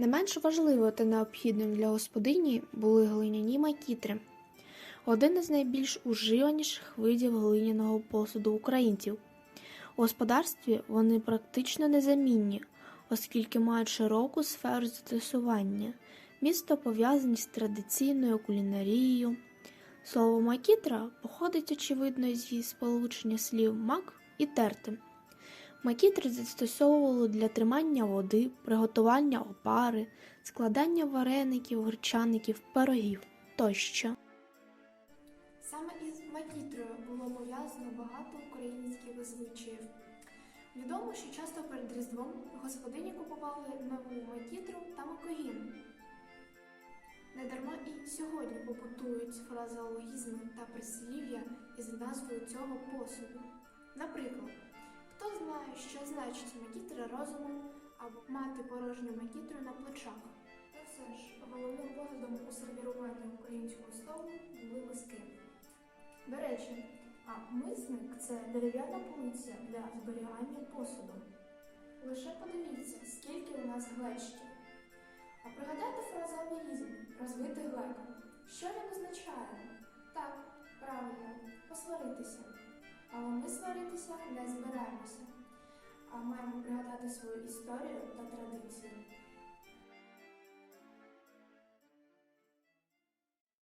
Не менш важливою та необхідним для господині були глиняні макітри, один із найбільш уживаніших видів глиняного посуду українців. У господарстві вони практично незамінні, оскільки мають широку сферу застосування, місто пов'язані з традиційною кулінарією. Слово макітра походить, очевидно, зі сполучення слів мак і терти. Макітри застосовували для тримання води, приготування опари, складання вареників, гречаників, пирогів тощо. Саме із макітрою було пов'язано багато українських звичаїв. Відомо, що часто перед Різдвом господині купували нову макітру та макогін. Недарма і сьогодні побутують фразеологізми та прислів'я із назвою цього посуду. Наприклад, що значить макітра розумом або мати порожню макітру на плечах. Та все ж головним поглядом у сервіруванні українського столу були миски. До речі, а мисник це дерев'яна полиця для зберігання посуду. Лише подивіться, скільки у нас глечків. А пригадайте фразеологізм розвити глека. Що він означає? Так, правильно, посваритися. Але ми сваритися не збираємося, маємо пригадати свою історію.